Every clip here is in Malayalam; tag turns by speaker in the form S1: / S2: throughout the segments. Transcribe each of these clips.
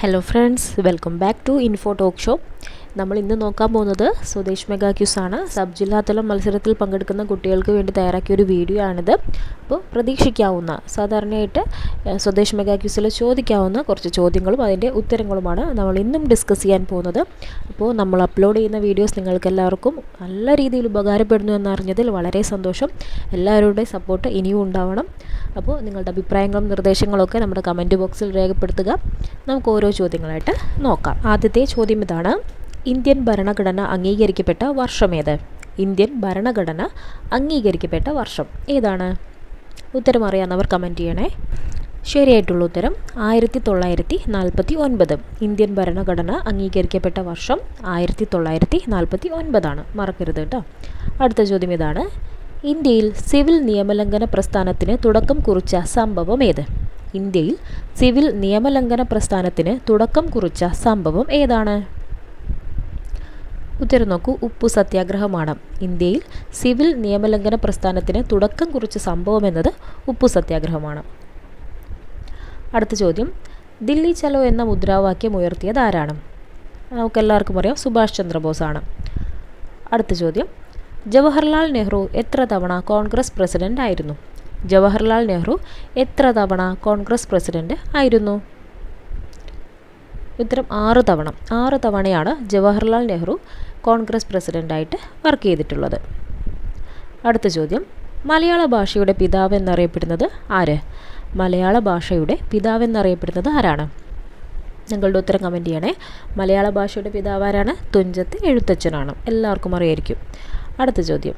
S1: Hello friends, welcome back to Info Talk Show. നമ്മൾ ഇന്ന് നോക്കാൻ പോകുന്നത് സ്വദേശ് മെഗാക്യൂസ് ആണ് സബ് ജില്ലാതല മത്സരത്തിൽ പങ്കെടുക്കുന്ന കുട്ടികൾക്ക് വേണ്ടി തയ്യാറാക്കിയ ഒരു വീഡിയോ ആണിത് അപ്പോൾ പ്രതീക്ഷിക്കാവുന്ന സാധാരണയായിട്ട് സ്വദേശ് മെഗാക്യൂസിൽ ചോദിക്കാവുന്ന കുറച്ച് ചോദ്യങ്ങളും അതിൻ്റെ ഉത്തരങ്ങളുമാണ് നമ്മൾ ഇന്നും ഡിസ്കസ് ചെയ്യാൻ പോകുന്നത് അപ്പോൾ നമ്മൾ അപ്ലോഡ് ചെയ്യുന്ന വീഡിയോസ് നിങ്ങൾക്ക് എല്ലാവർക്കും നല്ല രീതിയിൽ ഉപകാരപ്പെടുന്നു എന്നറിഞ്ഞതിൽ വളരെ സന്തോഷം എല്ലാവരുടെയും സപ്പോർട്ട് ഇനിയും ഉണ്ടാവണം അപ്പോൾ നിങ്ങളുടെ അഭിപ്രായങ്ങളും നിർദ്ദേശങ്ങളൊക്കെ നമ്മുടെ കമൻറ്റ് ബോക്സിൽ രേഖപ്പെടുത്തുക നമുക്ക് ഓരോ ചോദ്യങ്ങളായിട്ട് നോക്കാം ആദ്യത്തെ ചോദ്യം ഇതാണ് ഇന്ത്യൻ ഭരണഘടന അംഗീകരിക്കപ്പെട്ട വർഷമേത് ഇന്ത്യൻ ഭരണഘടന അംഗീകരിക്കപ്പെട്ട വർഷം ഏതാണ് ഉത്തരം അറിയാവുന്നവർ കമൻറ്റ് ചെയ്യണേ ശരിയായിട്ടുള്ള ഉത്തരം ആയിരത്തി തൊള്ളായിരത്തി നാൽപ്പത്തി ഒൻപത് ഇന്ത്യൻ ഭരണഘടന അംഗീകരിക്കപ്പെട്ട വർഷം ആയിരത്തി തൊള്ളായിരത്തി നാൽപ്പത്തി ഒൻപതാണ് മറക്കരുത് കേട്ടോ അടുത്ത ചോദ്യം ഇതാണ് ഇന്ത്യയിൽ സിവിൽ നിയമലംഘന പ്രസ്ഥാനത്തിന് തുടക്കം കുറിച്ച സംഭവം ഏത് ഇന്ത്യയിൽ സിവിൽ നിയമലംഘന പ്രസ്ഥാനത്തിന് തുടക്കം കുറിച്ച സംഭവം ഏതാണ് ഉത്തരം ഉപ്പു സത്യാഗ്രഹമാണ് ഇന്ത്യയിൽ സിവിൽ നിയമലംഘന പ്രസ്ഥാനത്തിന് തുടക്കം കുറിച്ച സംഭവം എന്നത് ഉപ്പു സത്യാഗ്രഹമാണ് അടുത്ത ചോദ്യം ദില്ലി ചലോ എന്ന മുദ്രാവാക്യം ഉയർത്തിയത് ആരാണ് നമുക്കെല്ലാവർക്കും അറിയാം സുഭാഷ് ചന്ദ്രബോസ് ആണ് അടുത്ത ചോദ്യം ജവഹർലാൽ നെഹ്റു എത്ര തവണ കോൺഗ്രസ് പ്രസിഡന്റ് ആയിരുന്നു ജവഹർലാൽ നെഹ്റു എത്ര തവണ കോൺഗ്രസ് പ്രസിഡന്റ് ആയിരുന്നു ഇത്തരം ആറ് തവണ ആറ് തവണയാണ് ജവഹർലാൽ നെഹ്റു കോൺഗ്രസ് പ്രസിഡൻ്റായിട്ട് വർക്ക് ചെയ്തിട്ടുള്ളത് അടുത്ത ചോദ്യം മലയാള ഭാഷയുടെ പിതാവ് എന്നറിയപ്പെടുന്നത് ആര് മലയാള ഭാഷയുടെ പിതാവ് എന്നറിയപ്പെടുന്നത് ആരാണ് നിങ്ങളുടെ ഉത്തരം കമൻറ്റ് ചെയ്യണേ മലയാള ഭാഷയുടെ പിതാവ് ആരാണ് തുഞ്ചത്ത് എഴുത്തച്ഛനാണ് എല്ലാവർക്കും അറിയായിരിക്കും അടുത്ത ചോദ്യം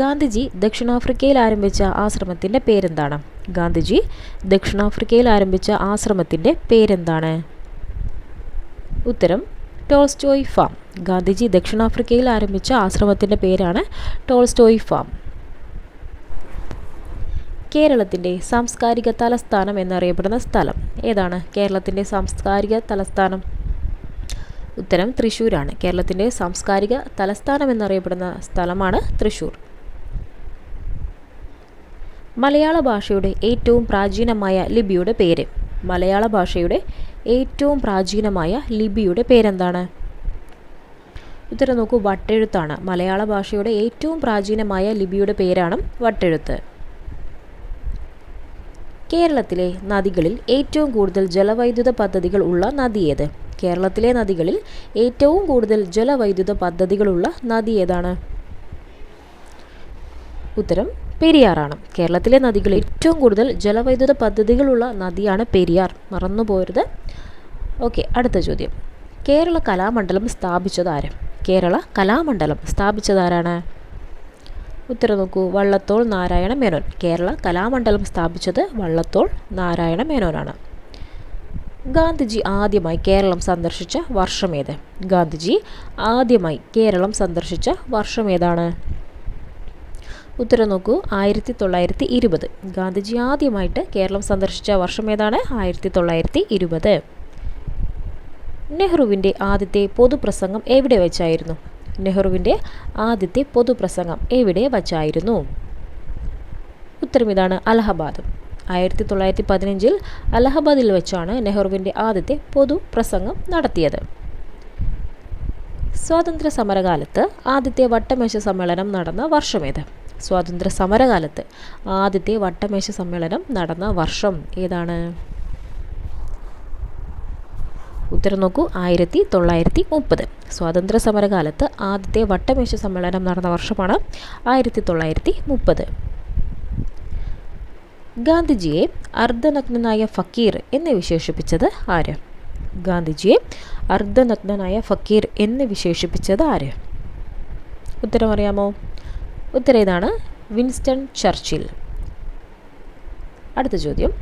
S1: ഗാന്ധിജി ദക്ഷിണാഫ്രിക്കയിൽ ആരംഭിച്ച ആശ്രമത്തിൻ്റെ പേരെന്താണ് ഗാന്ധിജി ദക്ഷിണാഫ്രിക്കയിൽ ആരംഭിച്ച ആശ്രമത്തിൻ്റെ പേരെന്താണ് ഉത്തരം ടോൾസ്റ്റോയ് ഫാം ഗാന്ധിജി ദക്ഷിണാഫ്രിക്കയിൽ ആരംഭിച്ച ആശ്രമത്തിൻ്റെ പേരാണ് ടോൾസ്റ്റോയ് ഫാം കേരളത്തിൻ്റെ സാംസ്കാരിക തലസ്ഥാനം എന്നറിയപ്പെടുന്ന സ്ഥലം ഏതാണ് കേരളത്തിൻ്റെ സാംസ്കാരിക തലസ്ഥാനം ഉത്തരം തൃശ്ശൂരാണ് കേരളത്തിൻ്റെ സാംസ്കാരിക തലസ്ഥാനം എന്നറിയപ്പെടുന്ന സ്ഥലമാണ് തൃശ്ശൂർ മലയാള ഭാഷയുടെ ഏറ്റവും പ്രാചീനമായ ലിപിയുടെ പേര് മലയാള ഭാഷയുടെ ഏറ്റവും പ്രാചീനമായ ലിപിയുടെ പേരെന്താണ് ഉത്തരം നോക്കൂ വട്ടെഴുത്താണ് മലയാള ഭാഷയുടെ ഏറ്റവും പ്രാചീനമായ ലിപിയുടെ പേരാണ് വട്ടെഴുത്ത് കേരളത്തിലെ നദികളിൽ ഏറ്റവും കൂടുതൽ ജലവൈദ്യുത പദ്ധതികൾ ഉള്ള നദി ഏത് കേരളത്തിലെ നദികളിൽ ഏറ്റവും കൂടുതൽ ജലവൈദ്യുത പദ്ധതികളുള്ള നദി ഏതാണ് ഉത്തരം പെരിയാറാണ് കേരളത്തിലെ നദികളിൽ ഏറ്റവും കൂടുതൽ ജലവൈദ്യുത പദ്ധതികളുള്ള നദിയാണ് പെരിയാർ മറന്നുപോരുത് ഓക്കെ അടുത്ത ചോദ്യം കേരള കലാമണ്ഡലം സ്ഥാപിച്ചത് ആരും കേരള കലാമണ്ഡലം സ്ഥാപിച്ചത് ആരാണ് ഉത്തരം നോക്കൂ വള്ളത്തോൾ നാരായണ മേനോൻ കേരള കലാമണ്ഡലം സ്ഥാപിച്ചത് വള്ളത്തോൾ നാരായണ മേനോനാണ് ഗാന്ധിജി ആദ്യമായി കേരളം സന്ദർശിച്ച വർഷമേത് ഗാന്ധിജി ആദ്യമായി കേരളം സന്ദർശിച്ച വർഷമേതാണ് ഉത്തരം നോക്കൂ ആയിരത്തി തൊള്ളായിരത്തി ഇരുപത് ഗാന്ധിജി ആദ്യമായിട്ട് കേരളം സന്ദർശിച്ച വർഷം ഏതാണ് ആയിരത്തി തൊള്ളായിരത്തി ഇരുപത് നെഹ്റുവിൻ്റെ ആദ്യത്തെ പൊതുപ്രസംഗം എവിടെ വച്ചായിരുന്നു നെഹ്റുവിൻ്റെ ആദ്യത്തെ പൊതുപ്രസംഗം എവിടെ വച്ചായിരുന്നു ഉത്തരം ഇതാണ് അലഹബാദ് ആയിരത്തി തൊള്ളായിരത്തി പതിനഞ്ചിൽ അലഹബാദിൽ വെച്ചാണ് നെഹ്റുവിൻ്റെ ആദ്യത്തെ പൊതുപ്രസംഗം നടത്തിയത് സ്വാതന്ത്ര്യ സമരകാലത്ത് ആദ്യത്തെ വട്ടമേശ സമ്മേളനം നടന്ന വർഷമേത് സ്വാതന്ത്ര്യ സമരകാലത്ത് ആദ്യത്തെ വട്ടമേശ സമ്മേളനം നടന്ന വർഷം ഏതാണ് ഉത്തരം നോക്കൂ ആയിരത്തി തൊള്ളായിരത്തി മുപ്പത് സ്വാതന്ത്ര്യ സമരകാലത്ത് ആദ്യത്തെ വട്ടമേശ സമ്മേളനം നടന്ന വർഷമാണ് ആയിരത്തി തൊള്ളായിരത്തി മുപ്പത് ഗാന്ധിജിയെ അർദ്ധനഗ്നനായ ഫക്കീർ എന്ന് വിശേഷിപ്പിച്ചത് ആര് ഗാന്ധിജിയെ അർദ്ധനഗ്നനായ ഫക്കീർ എന്ന് വിശേഷിപ്പിച്ചത് ആര് ഉത്തരം അറിയാമോ ഉത്തരം ഇതാണ് വിൻസ്റ്റൺ ചർച്ചിൽ അടുത്ത ചോദ്യം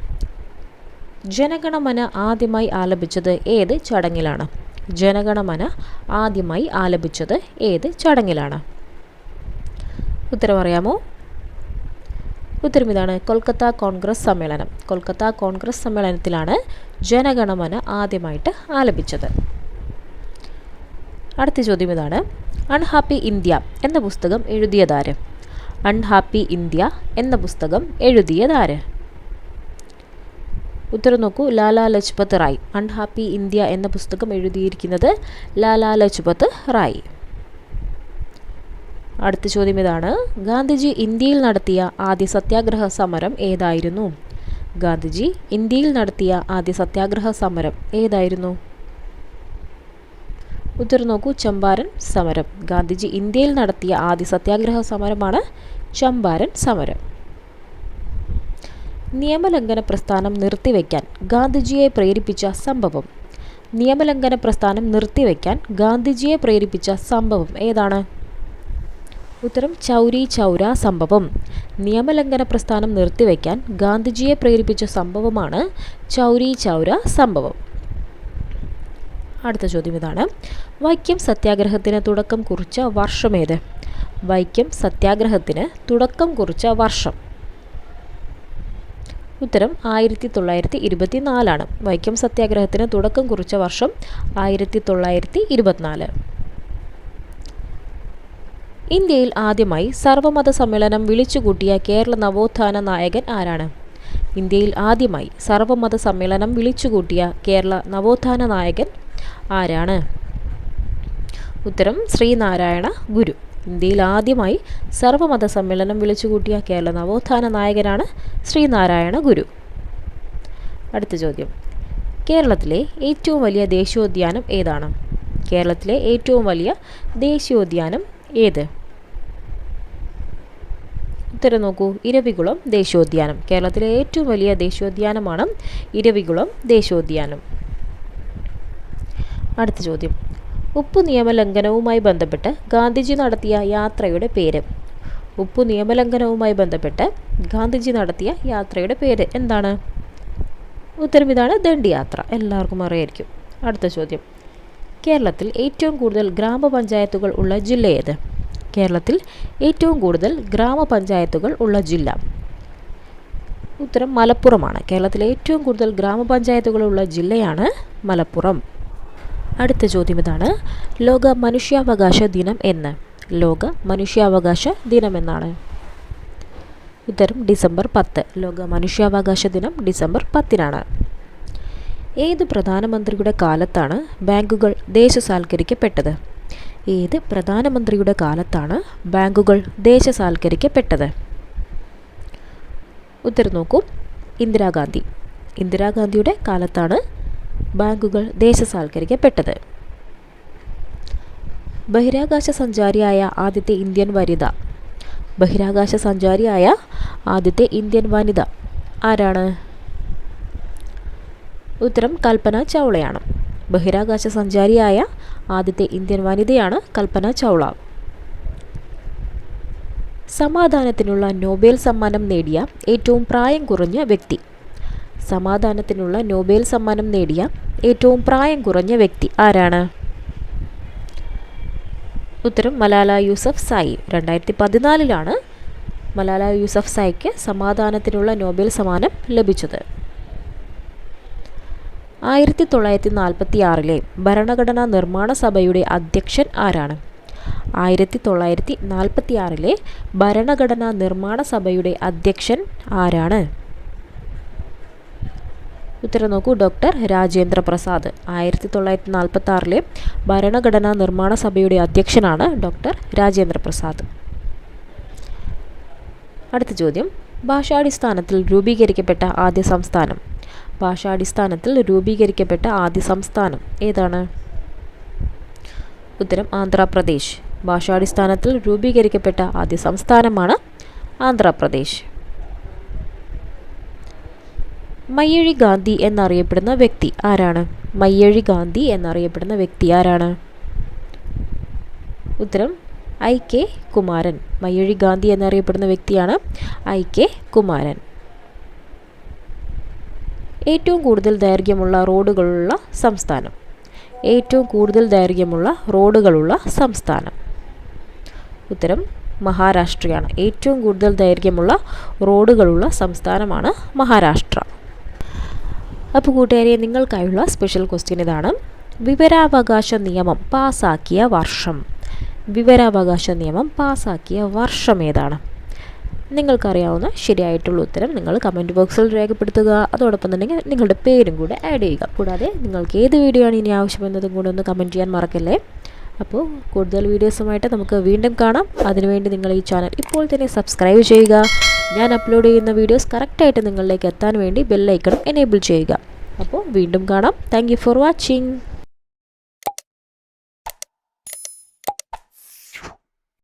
S1: ജനഗണമന ആദ്യമായി ആലപിച്ചത് ഏത് ചടങ്ങിലാണ് ജനഗണമന ആദ്യമായി ആലപിച്ചത് ഏത് ചടങ്ങിലാണ് ഉത്തരം അറിയാമോ ഉത്തരം ഇതാണ് കൊൽക്കത്ത കോൺഗ്രസ് സമ്മേളനം കൊൽക്കത്ത കോൺഗ്രസ് സമ്മേളനത്തിലാണ് ജനഗണമന ആദ്യമായിട്ട് ആലപിച്ചത് അടുത്ത ചോദ്യം ഇതാണ് അൺഹാപ്പി ഇന്ത്യ എന്ന പുസ്തകം എഴുതിയതാര് അൺഹാപ്പി ഇന്ത്യ എന്ന പുസ്തകം എഴുതിയതാര് ഉത്തരം നോക്കൂ ലാലാ ലജ്പത് റായ് അൺഹാപ്പി ഇന്ത്യ എന്ന പുസ്തകം എഴുതിയിരിക്കുന്നത് ലാലാ ലജ്പത് റായ് അടുത്ത ചോദ്യം ഇതാണ് ഗാന്ധിജി ഇന്ത്യയിൽ നടത്തിയ ആദ്യ സത്യാഗ്രഹ സമരം ഏതായിരുന്നു ഗാന്ധിജി ഇന്ത്യയിൽ നടത്തിയ ആദ്യ സത്യാഗ്രഹ സമരം ഏതായിരുന്നു ഉത്തരം നോക്കൂ ചമ്പാരൻ സമരം ഗാന്ധിജി ഇന്ത്യയിൽ നടത്തിയ ആദ്യ സത്യാഗ്രഹ സമരമാണ് ചമ്പാരൻ സമരം നിയമലംഘന പ്രസ്ഥാനം നിർത്തിവെക്കാൻ ഗാന്ധിജിയെ പ്രേരിപ്പിച്ച സംഭവം നിയമലംഘന പ്രസ്ഥാനം നിർത്തിവെക്കാൻ ഗാന്ധിജിയെ പ്രേരിപ്പിച്ച സംഭവം ഏതാണ് ഉത്തരം ചൗരി ചൗര സംഭവം നിയമലംഘന പ്രസ്ഥാനം നിർത്തിവെക്കാൻ ഗാന്ധിജിയെ പ്രേരിപ്പിച്ച സംഭവമാണ് ചൗരി ചൗര സംഭവം അടുത്ത ചോദ്യം ഇതാണ് വൈക്കം സത്യാഗ്രഹത്തിന് തുടക്കം കുറിച്ച വർഷമേത് വൈക്കം സത്യാഗ്രഹത്തിന് തുടക്കം കുറിച്ച വർഷം ഉത്തരം ആയിരത്തി തൊള്ളായിരത്തി ഇരുപത്തി നാലാണ് വൈക്കം സത്യാഗ്രഹത്തിന് തുടക്കം കുറിച്ച വർഷം ആയിരത്തി തൊള്ളായിരത്തി ഇരുപത്തിനാല് ഇന്ത്യയിൽ ആദ്യമായി സർവമത സമ്മേളനം വിളിച്ചുകൂട്ടിയ കേരള നവോത്ഥാന നായകൻ ആരാണ് ഇന്ത്യയിൽ ആദ്യമായി സർവമത സമ്മേളനം വിളിച്ചുകൂട്ടിയ കേരള നവോത്ഥാന നായകൻ ആരാണ് ഉത്തരം ശ്രീനാരായണ ഗുരു ഇന്ത്യയിൽ ആദ്യമായി സർവമത സമ്മേളനം വിളിച്ചുകൂട്ടിയ കേരള നവോത്ഥാന നായകനാണ് ശ്രീനാരായണ ഗുരു അടുത്ത ചോദ്യം കേരളത്തിലെ ഏറ്റവും വലിയ ദേശീയോദ്യാനം ഏതാണ് കേരളത്തിലെ ഏറ്റവും വലിയ ദേശീയോദ്യാനം ഏത് ഉത്തരം നോക്കൂ ഇരവികുളം ദേശീയോദ്യാനം കേരളത്തിലെ ഏറ്റവും വലിയ ദേശീയോദ്യാനമാണ് ഇരവികുളം ദേശീയോദ്യാനം അടുത്ത ചോദ്യം ഉപ്പു നിയമലംഘനവുമായി ബന്ധപ്പെട്ട് ഗാന്ധിജി നടത്തിയ യാത്രയുടെ പേര് ഉപ്പു നിയമലംഘനവുമായി ബന്ധപ്പെട്ട് ഗാന്ധിജി നടത്തിയ യാത്രയുടെ പേര് എന്താണ് ഉത്തരം ഇതാണ് ദണ്ഡിയാത്ര എല്ലാവർക്കും അറിയായിരിക്കും അടുത്ത ചോദ്യം കേരളത്തിൽ ഏറ്റവും കൂടുതൽ ഗ്രാമപഞ്ചായത്തുകൾ ഉള്ള ജില്ല ഏത് കേരളത്തിൽ ഏറ്റവും കൂടുതൽ ഗ്രാമപഞ്ചായത്തുകൾ ഉള്ള ജില്ല ഉത്തരം മലപ്പുറമാണ് കേരളത്തിലെ ഏറ്റവും കൂടുതൽ ഗ്രാമപഞ്ചായത്തുകളുള്ള ജില്ലയാണ് മലപ്പുറം അടുത്ത ചോദ്യം ഇതാണ് ലോക മനുഷ്യാവകാശ ദിനം എന്ന് ലോക മനുഷ്യാവകാശ ദിനം എന്നാണ് ഉത്തരം ഡിസംബർ പത്ത് ലോക മനുഷ്യാവകാശ ദിനം ഡിസംബർ പത്തിനാണ് ഏത് പ്രധാനമന്ത്രിയുടെ കാലത്താണ് ബാങ്കുകൾ ദേശസാൽക്കരിക്കപ്പെട്ടത് ഏത് പ്രധാനമന്ത്രിയുടെ കാലത്താണ് ബാങ്കുകൾ ദേശസാൽക്കരിക്കപ്പെട്ടത് ഉത്തരം നോക്കൂ ഇന്ദിരാഗാന്ധി ഇന്ദിരാഗാന്ധിയുടെ കാലത്താണ് ബാങ്കുകൾ ദേശസാൽക്കരിക്കപ്പെട്ടത് ബഹിരാകാശ സഞ്ചാരിയായ ആദ്യത്തെ ഇന്ത്യൻ വനിത ബഹിരാകാശ സഞ്ചാരിയായ ആദ്യത്തെ ഇന്ത്യൻ വനിത ആരാണ് ഉത്തരം കൽപ്പന ചൗളയാണ് ബഹിരാകാശ സഞ്ചാരിയായ ആദ്യത്തെ ഇന്ത്യൻ വനിതയാണ് കൽപ്പന ചൗള സമാധാനത്തിനുള്ള നോബേൽ സമ്മാനം നേടിയ ഏറ്റവും പ്രായം കുറഞ്ഞ വ്യക്തി സമാധാനത്തിനുള്ള നോബേൽ സമ്മാനം നേടിയ ഏറ്റവും പ്രായം കുറഞ്ഞ വ്യക്തി ആരാണ് ഉത്തരം മലാല യൂസഫ് സായി രണ്ടായിരത്തി പതിനാലിലാണ് മലാല യൂസഫ് സായിക്ക് സമാധാനത്തിനുള്ള നോബേൽ സമ്മാനം ലഭിച്ചത് ആയിരത്തി തൊള്ളായിരത്തി നാൽപ്പത്തി ആറിലെ ഭരണഘടനാ നിർമ്മാണ സഭയുടെ അധ്യക്ഷൻ ആരാണ് ആയിരത്തി തൊള്ളായിരത്തി നാൽപ്പത്തി ആറിലെ ഭരണഘടനാ നിർമ്മാണ സഭയുടെ അധ്യക്ഷൻ ആരാണ് ഉത്തരം നോക്കൂ ഡോക്ടർ രാജേന്ദ്ര പ്രസാദ് ആയിരത്തി തൊള്ളായിരത്തി നാൽപ്പത്തി ആറിലെ ഭരണഘടനാ നിർമ്മാണ സഭയുടെ അധ്യക്ഷനാണ് ഡോക്ടർ രാജേന്ദ്ര പ്രസാദ് അടുത്ത ചോദ്യം ഭാഷാടിസ്ഥാനത്തിൽ രൂപീകരിക്കപ്പെട്ട ആദ്യ സംസ്ഥാനം ഭാഷാടിസ്ഥാനത്തിൽ രൂപീകരിക്കപ്പെട്ട ആദ്യ സംസ്ഥാനം ഏതാണ് ഉത്തരം ആന്ധ്രാപ്രദേശ് ഭാഷാടിസ്ഥാനത്തിൽ രൂപീകരിക്കപ്പെട്ട ആദ്യ സംസ്ഥാനമാണ് ആന്ധ്രാപ്രദേശ് മയ്യഴി ഗാന്ധി എന്നറിയപ്പെടുന്ന വ്യക്തി ആരാണ് മയ്യഴി ഗാന്ധി എന്നറിയപ്പെടുന്ന വ്യക്തി ആരാണ് ഉത്തരം ഐ കെ കുമാരൻ മയ്യഴി ഗാന്ധി എന്നറിയപ്പെടുന്ന വ്യക്തിയാണ് ഐ കെ കുമാരൻ ഏറ്റവും കൂടുതൽ ദൈർഘ്യമുള്ള റോഡുകളുള്ള സംസ്ഥാനം ഏറ്റവും കൂടുതൽ ദൈർഘ്യമുള്ള റോഡുകളുള്ള സംസ്ഥാനം ഉത്തരം മഹാരാഷ്ട്രയാണ് ഏറ്റവും കൂടുതൽ ദൈർഘ്യമുള്ള റോഡുകളുള്ള സംസ്ഥാനമാണ് മഹാരാഷ്ട്ര അപ്പോൾ കൂട്ടുകാരെ നിങ്ങൾക്കായുള്ള സ്പെഷ്യൽ ക്വസ്റ്റ്യൻ ഇതാണ് വിവരാവകാശ നിയമം പാസാക്കിയ വർഷം വിവരാവകാശ നിയമം പാസാക്കിയ വർഷം ഏതാണ് നിങ്ങൾക്കറിയാവുന്ന ശരിയായിട്ടുള്ള ഉത്തരം നിങ്ങൾ കമൻറ്റ് ബോക്സിൽ രേഖപ്പെടുത്തുക അതോടൊപ്പം തന്നെ നിങ്ങളുടെ പേരും കൂടെ ആഡ് ചെയ്യുക കൂടാതെ നിങ്ങൾക്ക് ഏത് വീഡിയോ ആണ് ഇനി ആവശ്യമെന്നതും കൂടെ ഒന്ന് കമൻറ്റ് ചെയ്യാൻ മറക്കല്ലേ അപ്പോൾ കൂടുതൽ വീഡിയോസുമായിട്ട് നമുക്ക് വീണ്ടും കാണാം അതിനുവേണ്ടി നിങ്ങൾ ഈ ചാനൽ ഇപ്പോൾ തന്നെ സബ്സ്ക്രൈബ് ചെയ്യുക ഞാൻ അപ്ലോഡ് ചെയ്യുന്ന വീഡിയോസ് കറക്റ്റായിട്ട് നിങ്ങളിലേക്ക് എത്താൻ വേണ്ടി ബെല്ലൈക്കണം എനേബിൾ ചെയ്യുക അപ്പോൾ വീണ്ടും കാണാം താങ്ക് ഫോർ വാച്ചിങ്